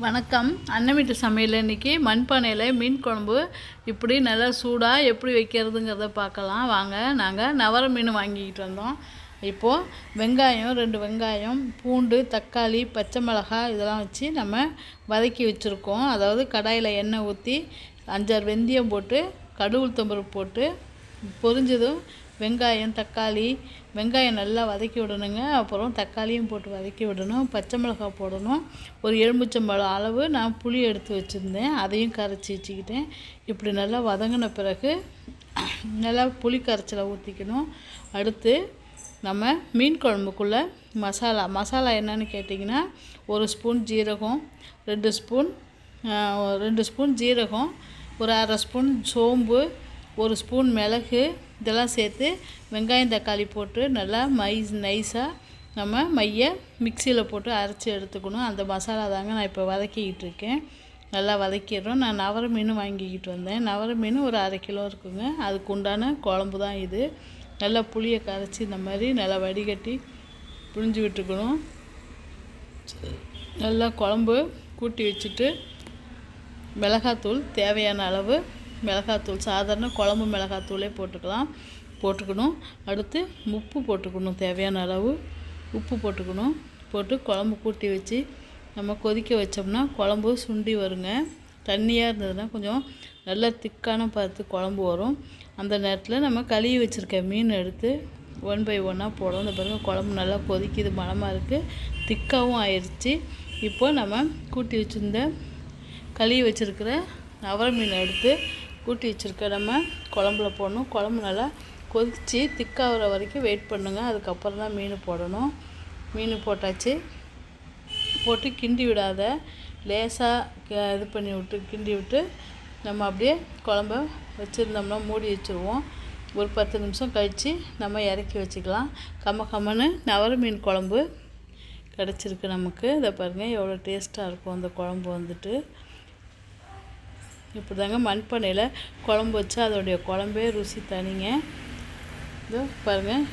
வணக்கம். அன்னை வீட்டு சமையல் இன்றைக்கி மண்பானையில் மீன் குழம்பு. இப்படி நல்லா சூடாக எப்படி வைக்கிறதுங்கிறத பார்க்கலாம். வாங்க நாங்கள் நவர மீன் வாங்கிக்கிட்டு வந்தோம். இப்போது வெங்காயம் ரெண்டு வெங்காயம் பூண்டு தக்காளி பச்சை மிளகாய் இதெல்லாம் வச்சு நம்ம வதக்கி வச்சுருக்கோம். அதாவது கடாயில் எண்ணெய் ஊற்றி அஞ்சாறு வெந்தயம் போட்டு கடுகு உளுத்தம்பருப்பு போட்டு பொரிஞ்சதும் வெங்காயம் தக்காளி வெங்காயம் நல்லா வதக்கி விடணுங்க. அப்புறம் தக்காளியும் போட்டு வதக்கி விடணும். பச்சை மிளகாய் போடணும். ஒரு எலுமிச்சம்பழம் அளவு நான் புளி எடுத்து வச்சுருந்தேன். அதையும் கரைச்சி வச்சுக்கிட்டேன். இப்படி நல்லா வதங்கின பிறகு நல்லா புளி கரைச்சலை ஊற்றிக்கணும் அடுத்து நம்ம மீன் குழம்புக்குள்ளே மசாலா. மசாலா என்னன்னு கேட்டிங்கன்னா ஒரு ஸ்பூன் ஜீரகம் ரெண்டு ஸ்பூன் ரெண்டு ஸ்பூன் ஜீரகம் ஒரு அரை ஸ்பூன் சோம்பு ஒரு ஸ்பூன் மிளகு இதெல்லாம் சேர்த்து வெங்காயம் தக்காளி போட்டு நல்லா மைஸ் நைஸாக நம்ம மைய மிக்சியில் போட்டு அரைச்சி எடுத்துக்கணும். அந்த மசாலா தாங்க நான் இப்போ வதக்கிக்கிட்டு இருக்கேன். நல்லா வதக்கிடுறோம். நான் நவர மீன் வாங்கிக்கிட்டு வந்தேன். நவர மீன் ஒரு அரை கிலோ இருக்குங்க. அதுக்கு உண்டான குழம்பு தான் இது. நல்லா புளியை கரைச்சி இந்த மாதிரி நல்லா வடிகட்டி புழிஞ்சு விட்டுக்கணும். நல்லா குழம்பு கூட்டி வச்சுட்டு மிளகாத்தூள் தேவையான அளவு மிளகாத்தூள் சாதாரண குழம்பு மிளகாத்தூளே போட்டுக்கலாம். போட்டுக்கணும். அடுத்து உப்பு போட்டுக்கணும். தேவையான அளவு உப்பு போட்டுக்கணும். போட்டு குழம்பு கூட்டி வச்சு நம்ம கொதிக்க வச்சோம்னா குழம்பு சுண்டி வருங்க. தண்ணியாக இருந்ததுன்னா கொஞ்சம் நல்லா திக்கான பார்த்து குழம்பு வரும். அந்த நேரத்தில் நம்ம கழுவி வச்சுருக்க மீன் எடுத்து ஒன் பை ஒன்னாக போடும் இந்த பிறகு குழம்பு நல்லா கொதிக்குது மனமாக இருக்குது திக்காகவும் ஆயிடுச்சு இப்போது நம்ம கூட்டி வச்சுருந்த கழுவி வச்சுருக்கிற நவர மீன் எடுத்து கூட்டி வச்சுருக்க நம்ம குழம்புல போடணும். குழம்பு நல்லா கொதித்து திக்காகிற வரைக்கும் வெயிட் பண்ணுங்கள் அதுக்கப்புறம் தான் மீன் போடணும். மீன் போட்டாச்சு. போட்டு கிண்டி விடாத. லேசாக இது பண்ணி விட்டு கிண்டி விட்டு நம்ம அப்படியே குழம்ப வச்சுருந்தோம்னா மூடி வச்சுருவோம். ஒரு பத்து நிமிஷம் கழித்து நம்ம இறக்கி வச்சுக்கலாம். கம்ம கம்மன்னு நவர மீன் குழம்பு கிடச்சிருக்கு நமக்கு. இதை பாருங்கள் எவ்வளோ டேஸ்ட்டாக இருக்கும் அந்த குழம்பு வந்துட்டு. இப்படி தாங்க மண்பானையில் குழம்பு வச்சா அதோடைய குழம்பே ருசி தனிங்க. இதோ பாருங்கள்